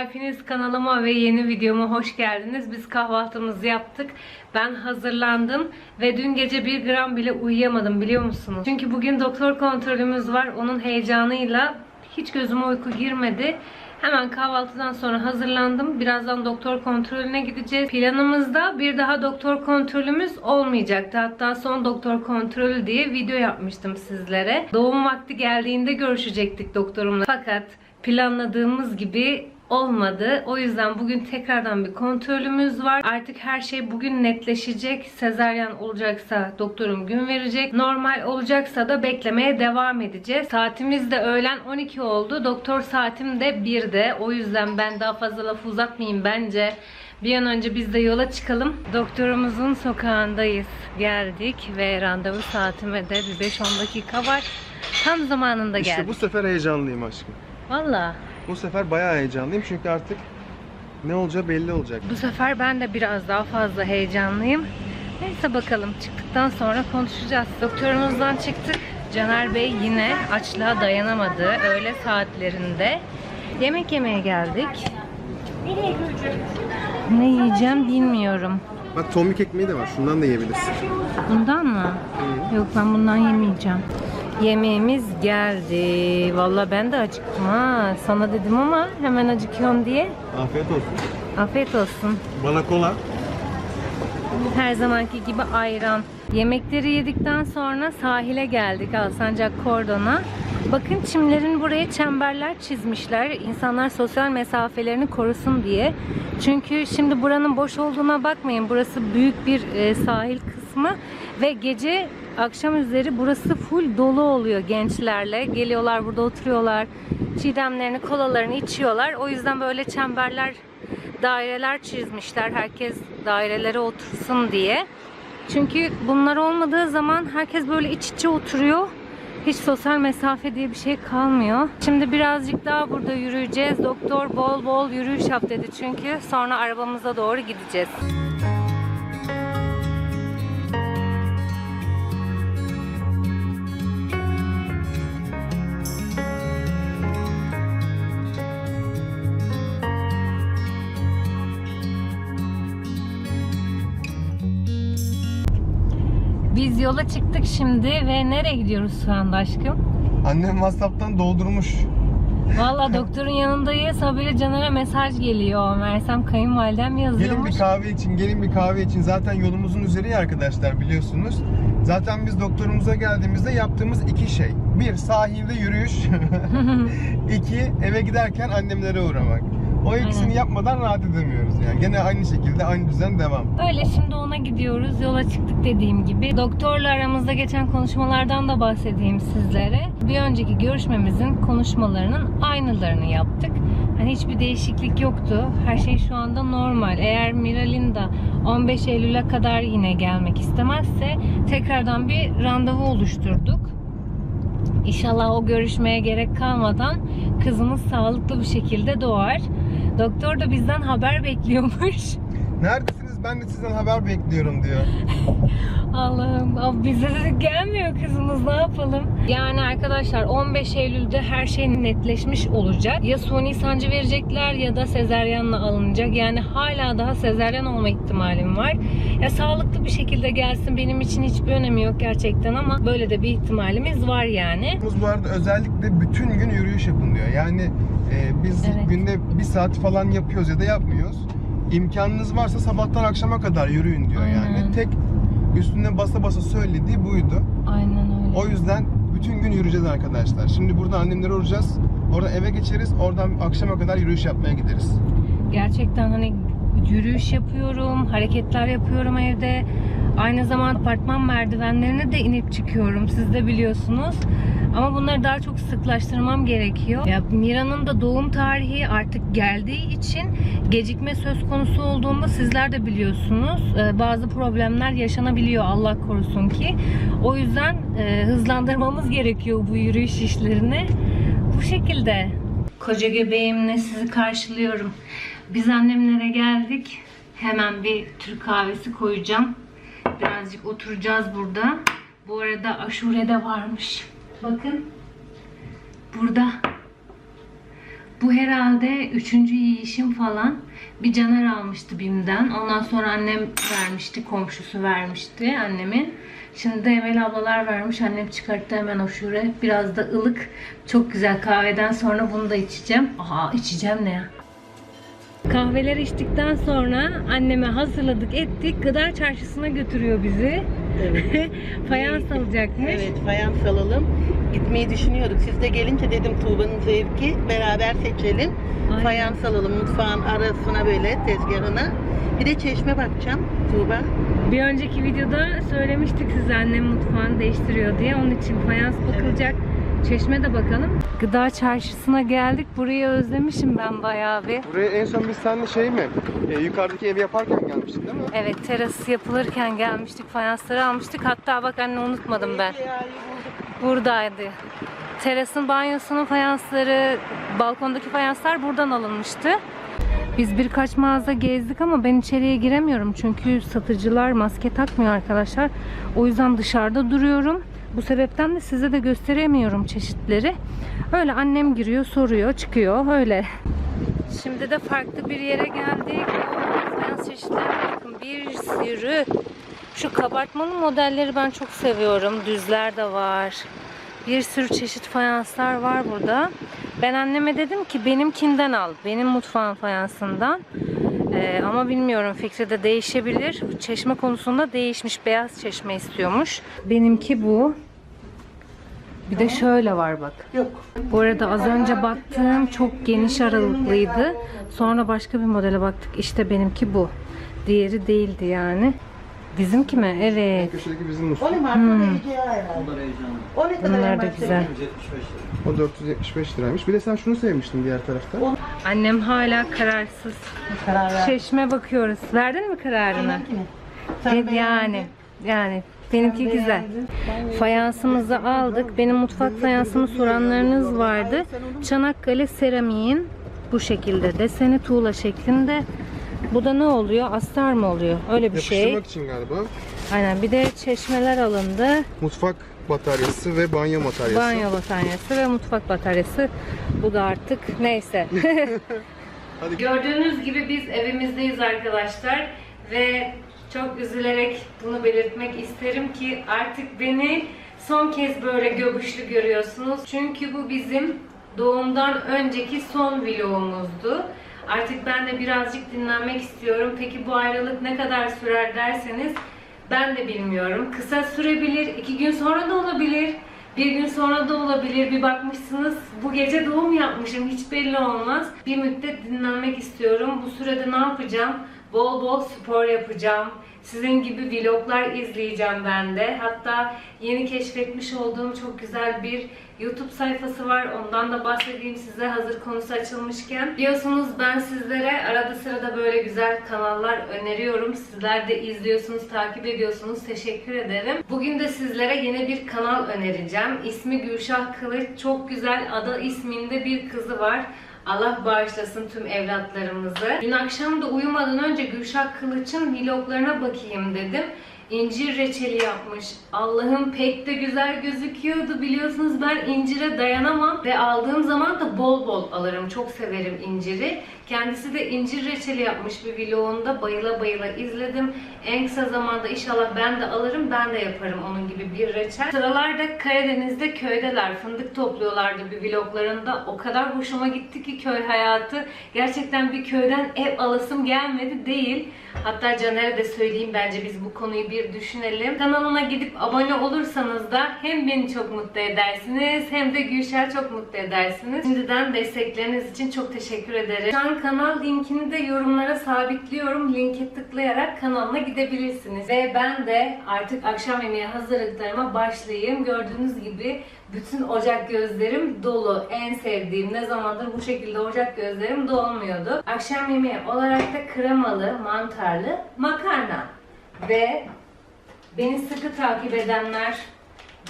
Hepiniz kanalıma ve yeni videoma hoş geldiniz. Biz kahvaltımızı yaptık. Ben hazırlandım ve dün gece bir gram bile uyuyamadım biliyor musunuz? Çünkü bugün doktor kontrolümüz var. Onun heyecanıyla hiç gözüme uyku girmedi. Hemen kahvaltıdan sonra hazırlandım. Birazdan doktor kontrolüne gideceğiz. Planımızda bir daha doktor kontrolümüz olmayacaktı. Hatta son doktor kontrolü diye video yapmıştım sizlere. Doğum vakti geldiğinde görüşecektik doktorumla. Fakat planladığımız gibi olmadı. O yüzden bugün tekrardan bir kontrolümüz var. Artık her şey bugün netleşecek. Sezaryen olacaksa doktorum gün verecek. Normal olacaksa da beklemeye devam edeceğiz. Saatimiz de öğlen 12 oldu. Doktor saatim de 1'de. O yüzden ben daha fazla laf uzatmayayım bence. Bir an önce biz de yola çıkalım. Doktorumuzun sokağındayız. Geldik ve randevu saatime de bir 5-10 dakika var. Tam zamanında İşte geldik. bu sefer heyecanlıyım aşkım. Valla. Bu sefer bayağı heyecanlıyım çünkü artık ne olacağı belli olacak. Bu sefer ben de biraz daha fazla heyecanlıyım. Neyse bakalım çıktıktan sonra konuşacağız. Doktorumuzdan çıktık. Caner Bey yine açlığa dayanamadı. Öğle saatlerinde. Yemek yemeye geldik. Ne yiyeceğim bilmiyorum. Bak tomik ekmeği de var. Şundan da yiyebilirsin. Bundan mı? Yok ben bundan yemeyeceğim. Yemeğimiz geldi. Valla ben de acıktım ha. Sana dedim ama hemen acıkıyorum diye. Afiyet olsun. Afiyet olsun. Bana kola. Her zamanki gibi ayran. Yemekleri yedikten sonra sahile geldik Alsancak Kordon'a. Bakın çimlerin buraya çemberler çizmişler. İnsanlar sosyal mesafelerini korusun diye. Çünkü şimdi buranın boş olduğuna bakmayın. Burası büyük bir e, sahil kısmı ve gece akşam üzeri burası full dolu oluyor gençlerle. Geliyorlar burada oturuyorlar. Çiğdemlerini, kolalarını içiyorlar. O yüzden böyle çemberler daireler çizmişler. Herkes dairelere otursun diye. Çünkü bunlar olmadığı zaman herkes böyle iç içe oturuyor. Hiç sosyal mesafe diye bir şey kalmıyor. Şimdi birazcık daha burada yürüyeceğiz. Doktor bol bol yürüyüş yap dedi çünkü. Sonra arabamıza doğru gideceğiz. Biz yola çıktık şimdi ve nereye gidiyoruz şu anda aşkım? Annem WhatsApp'tan doldurmuş. Valla doktorun yanındayız. Habire Caner'e mesaj geliyor. Mersem kayınvalidem Gelin yazıyormuş. bir kahve için, gelin bir kahve için. Zaten yolumuzun üzeri ya arkadaşlar biliyorsunuz. Zaten biz doktorumuza geldiğimizde yaptığımız iki şey. Bir, sahilde yürüyüş. İki, eve giderken annemlere uğramak. O ikisini Aynen. yapmadan rahat edemiyoruz yani. Gene aynı şekilde aynı düzen devam. Öyle şimdi ona gidiyoruz. Yola çıktık dediğim gibi. Doktorla aramızda geçen konuşmalardan da bahsedeyim sizlere. Bir önceki görüşmemizin konuşmalarının aynılarını yaptık. Hani hiçbir değişiklik yoktu. Her şey şu anda normal. Eğer Miral'in de 15 Eylül'e kadar yine gelmek istemezse tekrardan bir randevu oluşturduk. İnşallah o görüşmeye gerek kalmadan kızımız sağlıklı bir şekilde doğar. Doktor da bizden haber bekliyormuş. Neredesiniz? Ben de sizden haber bekliyorum diyor. Allah'ım bize gelmiyor kızımız ne yapalım? Yani arkadaşlar 15 Eylül'de her şey netleşmiş olacak. Ya suni sancı verecekler ya da sezeryanla alınacak. Yani hala daha sezeryan olma ihtimalim var. Ya sağlıklı bir şekilde gelsin benim için hiçbir önemi yok gerçekten ama böyle de bir ihtimalimiz var yani. Bu arada özellikle bütün gün yürüyüş yapın diyor. Yani e, biz Evet. günde bir saat falan yapıyoruz ya da yapmıyoruz. İmkanınız varsa sabahtan akşama kadar yürüyün diyor Aynen. yani. Tek üstüne basa basa söylediği buydu. Aynen öyle. O yüzden bütün gün yürüyeceğiz arkadaşlar. Şimdi burada annemlere uğrayacağız. Oradan eve geçeriz. Oradan akşama kadar yürüyüş yapmaya gideriz. Gerçekten hani yürüyüş yapıyorum, hareketler yapıyorum evde. Aynı zamanda apartman merdivenlerine de inip çıkıyorum. Siz de biliyorsunuz. Ama bunları daha çok sıklaştırmam gerekiyor. Ya Mira'nın da doğum tarihi artık geldiği için gecikme söz konusu olduğunda sizler de biliyorsunuz. Ee, bazı problemler yaşanabiliyor Allah korusun ki. O yüzden e, hızlandırmamız gerekiyor bu yürüyüş işlerini. Bu şekilde. Koca göbeğimle sizi karşılıyorum. Biz annemlere geldik. Hemen bir Türk kahvesi koyacağım. Birazcık oturacağız burada. Bu arada aşure de varmış. Bakın. Burada. Bu herhalde üçüncü yiyişim falan. Bir caner almıştı Bim'den. Ondan sonra annem vermişti, komşusu vermişti annemin. Şimdi de Emel ablalar vermiş. Annem çıkarttı hemen o şure. Biraz da ılık. Çok güzel kahveden sonra bunu da içeceğim. Aha içeceğim ne ya? Kahveleri içtikten sonra anneme hazırladık ettik. Gıda çarşısına götürüyor bizi. Evet. Fayans alacakmış. Evet, fayans alalım. Gitmeyi düşünüyorduk. Siz de gelince dedim Tuğba'nın zevki beraber seçelim. Aynen. Fayans alalım mutfağın arasına böyle tezgahına. Bir de çeşme bakacağım Tuğba. Bir önceki videoda söylemiştik size annem mutfağını değiştiriyor diye. Onun için fayans bakılacak. Çeşme de bakalım. Gıda çarşısına geldik. Burayı özlemişim ben bayağı bir. Buraya en son biz seninle şey mi? e, yukarıdaki evi yaparken gelmiştik değil mi? Evet teras yapılırken gelmiştik. Fayansları almıştık. Hatta bak anne unutmadım ben. Buradaydı. Terasın banyosunun fayansları, balkondaki fayanslar buradan alınmıştı. Biz birkaç mağaza gezdik ama ben içeriye giremiyorum çünkü satıcılar maske takmıyor arkadaşlar. O yüzden dışarıda duruyorum. Bu sebepten de size de gösteremiyorum çeşitleri. Öyle annem giriyor, soruyor, çıkıyor öyle. Şimdi de farklı bir yere geldik. Fayans çeşitlerine bakın bir sürü. Şu kabartmalı modelleri ben çok seviyorum. Düzler de var. Bir sürü çeşit fayanslar var burada. Ben anneme dedim ki benimkinden al. Benim mutfağın fayansından. Ee, ama bilmiyorum fikri de değişebilir. Çeşme konusunda değişmiş. Beyaz çeşme istiyormuş. Benimki bu. Bir de şöyle var bak. Yok. Bu arada az önce baktığım çok geniş aralıklıydı. Sonra başka bir modele baktık. İşte benimki bu. Diğeri değildi yani. Bizimki mi? Evet. Köşedeki bizim O musluk. ne marka? Hmm. ECA herhalde. O ne kadar Bunlar da güzel. O 475 liraymış. Bir de sen şunu sevmiştin diğer tarafta. Annem hala kararsız. Karar ver. Çeşme bakıyoruz. Verdin mi kararını? Benimki mi? Sen beğendin. yani. Yani benimki güzel. Fayansımızı aldık. Benim mutfak fayansımı soranlarınız vardı. Çanakkale seramiğin bu şekilde deseni tuğla şeklinde. Bu da ne oluyor? Astar mı oluyor? Öyle bir şey. Yapıştırmak için galiba. Aynen. Bir de çeşmeler alındı. Mutfak bataryası ve banyo bataryası. Banyo bataryası ve mutfak bataryası. Bu da artık neyse. Hadi Gördüğünüz gibi biz evimizdeyiz arkadaşlar ve çok üzülerek bunu belirtmek isterim ki artık beni son kez böyle göbüşlü görüyorsunuz. Çünkü bu bizim doğumdan önceki son vlogumuzdu. Artık ben de birazcık dinlenmek istiyorum. Peki bu ayrılık ne kadar sürer derseniz ben de bilmiyorum. Kısa sürebilir, iki gün sonra da olabilir. Bir gün sonra da olabilir. Bir bakmışsınız bu gece doğum yapmışım. Hiç belli olmaz. Bir müddet dinlenmek istiyorum. Bu sürede ne yapacağım? Bol bol spor yapacağım. Sizin gibi vloglar izleyeceğim ben de. Hatta yeni keşfetmiş olduğum çok güzel bir YouTube sayfası var. Ondan da bahsedeyim size hazır konusu açılmışken. Biliyorsunuz ben sizlere arada sırada böyle güzel kanallar öneriyorum. Sizler de izliyorsunuz, takip ediyorsunuz. Teşekkür ederim. Bugün de sizlere yeni bir kanal önereceğim. İsmi Gülşah Kılıç. Çok güzel Ada isminde bir kızı var. Allah bağışlasın tüm evlatlarımızı. Dün akşam da uyumadan önce Gülşah Kılıç'ın vloglarına bakayım dedim. İncir reçeli yapmış. Allah'ım pek de güzel gözüküyordu. Biliyorsunuz ben incire dayanamam ve aldığım zaman da bol bol alırım. Çok severim inciri. Kendisi de incir reçeli yapmış bir vlogunda. Bayıla bayıla izledim. En kısa zamanda inşallah ben de alırım. Ben de yaparım onun gibi bir reçel. Sıralarda Karadeniz'de köydeler. Fındık topluyorlardı bir vloglarında. O kadar hoşuma gitti ki köy hayatı. Gerçekten bir köyden ev alasım gelmedi değil. Hatta Caner'e de söyleyeyim bence biz bu konuyu bir düşünelim. Kanalına gidip abone olursanız da hem beni çok mutlu edersiniz hem de Gülşah çok mutlu edersiniz. Şimdiden destekleriniz için çok teşekkür ederim. Şu an kanal linkini de yorumlara sabitliyorum. Linke tıklayarak kanalına gidebilirsiniz. Ve ben de artık akşam yemeği hazırlıklarıma başlayayım. Gördüğünüz gibi bütün ocak gözlerim dolu. En sevdiğim ne zamandır bu şekilde ocak gözlerim dolmuyordu. Akşam yemeği olarak da kremalı, mantarlı makarna. Ve beni sıkı takip edenler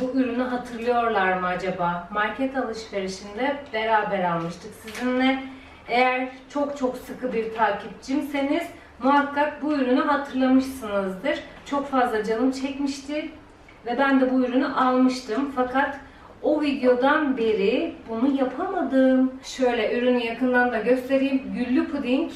bu ürünü hatırlıyorlar mı acaba? Market alışverişinde beraber almıştık sizinle. Eğer çok çok sıkı bir takipçimseniz muhakkak bu ürünü hatırlamışsınızdır. Çok fazla canım çekmişti ve ben de bu ürünü almıştım. Fakat O videodan beri bunu yapamadım. Şöyle ürünü yakından da göstereyim. Güllü puding.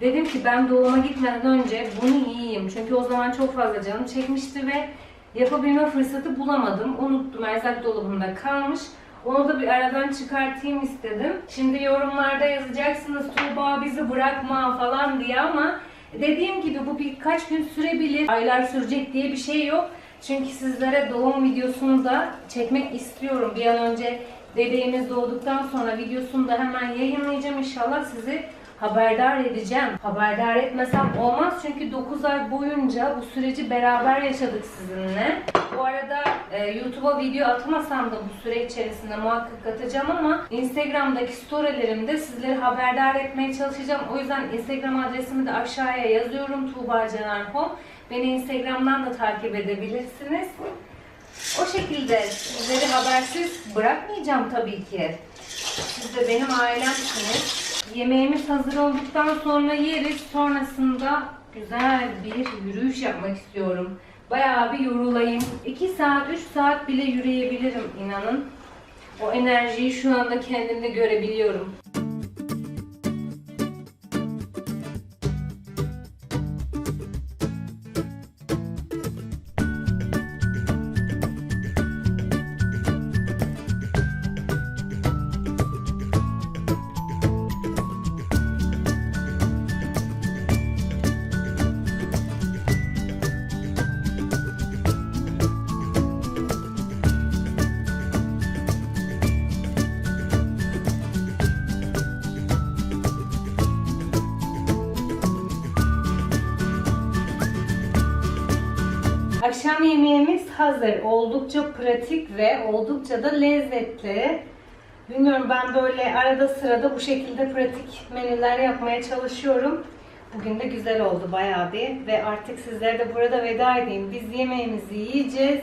Dedim ki ben doğuma gitmeden önce bunu yiyeyim. Çünkü o zaman çok fazla canım çekmişti ve yapabilme fırsatı bulamadım. Unuttum. Erzak dolabımda kalmış. Onu da bir aradan çıkartayım istedim. Şimdi yorumlarda yazacaksınız Tuğba bizi bırakma falan diye ama dediğim gibi bu birkaç gün sürebilir. Aylar sürecek diye bir şey yok. Çünkü sizlere doğum videosunu da çekmek istiyorum. Bir an önce bebeğimiz doğduktan sonra videosunu da hemen yayınlayacağım. İnşallah sizi haberdar edeceğim. Haberdar etmesem olmaz çünkü 9 ay boyunca bu süreci beraber yaşadık sizinle. Bu arada e, YouTube'a video atmasam da bu süre içerisinde muhakkak atacağım ama Instagram'daki storylerimde sizleri haberdar etmeye çalışacağım. O yüzden Instagram adresimi de aşağıya yazıyorum. Tuğba Caner.com. Beni Instagram'dan da takip edebilirsiniz. O şekilde sizleri habersiz bırakmayacağım tabii ki. Siz de benim ailemsiniz. Yemeğimiz hazır olduktan sonra yeriz. Sonrasında güzel bir yürüyüş yapmak istiyorum. Bayağı bir yorulayım. 2 saat, 3 saat bile yürüyebilirim inanın. O enerjiyi şu anda kendimde görebiliyorum. Akşam yemeğimiz hazır. Oldukça pratik ve oldukça da lezzetli. Bilmiyorum ben böyle arada sırada bu şekilde pratik menüler yapmaya çalışıyorum. Bugün de güzel oldu bayağı bir ve artık sizlere de burada veda edeyim. Biz yemeğimizi yiyeceğiz.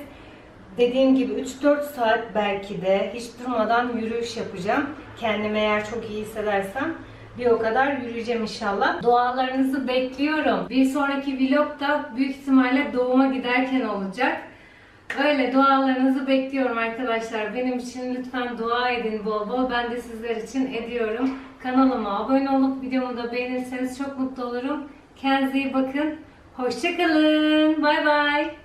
Dediğim gibi 3-4 saat belki de hiç durmadan yürüyüş yapacağım. Kendimi eğer çok iyi hissedersem bir o kadar yürüyeceğim inşallah. Dualarınızı bekliyorum. Bir sonraki vlog da büyük ihtimalle doğuma giderken olacak. Öyle dualarınızı bekliyorum arkadaşlar. Benim için lütfen dua edin bol bol. Ben de sizler için ediyorum. Kanalıma abone olup videomu da beğenirseniz çok mutlu olurum. Kendinize iyi bakın. Hoşçakalın. Bay bay.